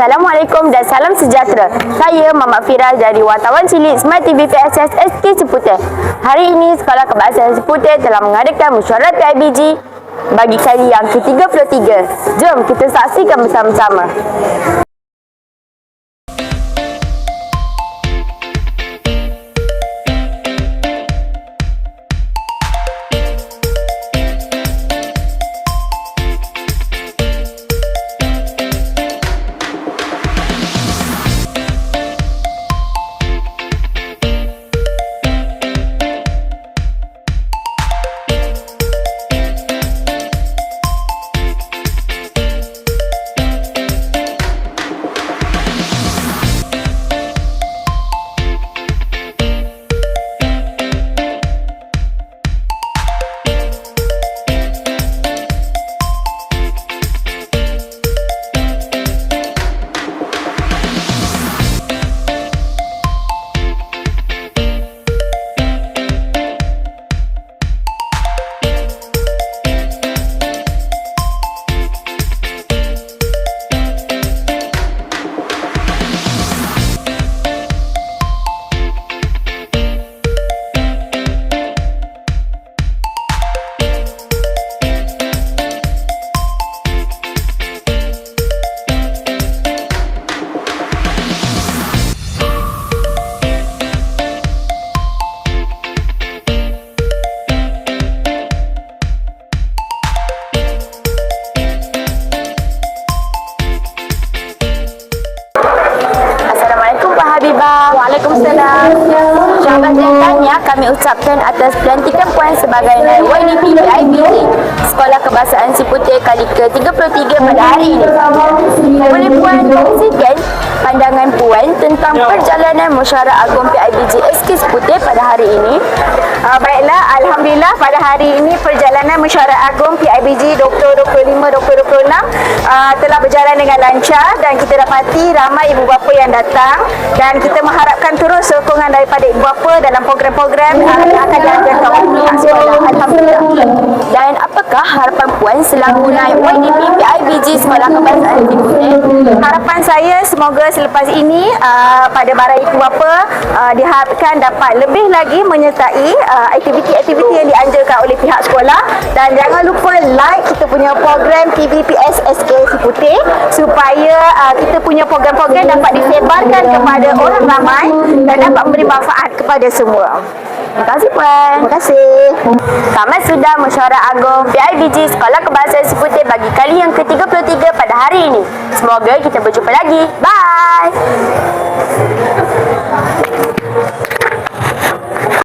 Assalamualaikum dan salam sejahtera. Saya Mama Firaz dari Wartawan Cilik Smart TV PSS SK Seputih. Hari ini Sekolah Kebahasaan Seputih telah mengadakan mesyuarat PIBG bagi kali yang ke-33. Jom kita saksikan bersama-sama. Assalamualaikum. Waalaikumsalam. Syahabat dan tanya kami ucapkan atas pelantikan puan sebagai naib YDP PIBG Sekolah Kebahasaan Siputih kali ke-33 pada hari ini. Boleh puan kongsikan pandangan puan tentang perjalanan mesyuarat agung PIBG SK Siputih pada hari ini? Uh, baiklah, Alhamdulillah pada hari ini perjalanan mesyuarat agung PIBG 2025-2026 uh, telah berjalan dengan lancar dan kita dapati ramai ibu bapa yang datang dan kita mengharapkan terus sokongan daripada ibu bapa dalam program-program uh, yang akan pihak sekolah. Alhamdulillah. Dan apakah harapan puan selaku naib YDP PIBG Sekolah Kebahasaan Siputih? Harapan saya semoga selepas ini uh, pada para ibu bapa uh, diharapkan dapat lebih lagi menyertai uh, aktiviti-aktiviti yang dianjurkan oleh pihak sekolah dan jangan lupa like kita punya program TVPS SK Siputih supaya uh, kita punya program-program dapat disebarkan kepada orang ramai dan dapat memberi manfaat kepada semua. Terima kasih puan. Terima kasih. Tamat sudah mesyuarat agung PIBG Sekolah Kebahasaan Siputih bagi kali yang ke-33 pada hari ini. Semoga kita berjumpa lagi. Bye!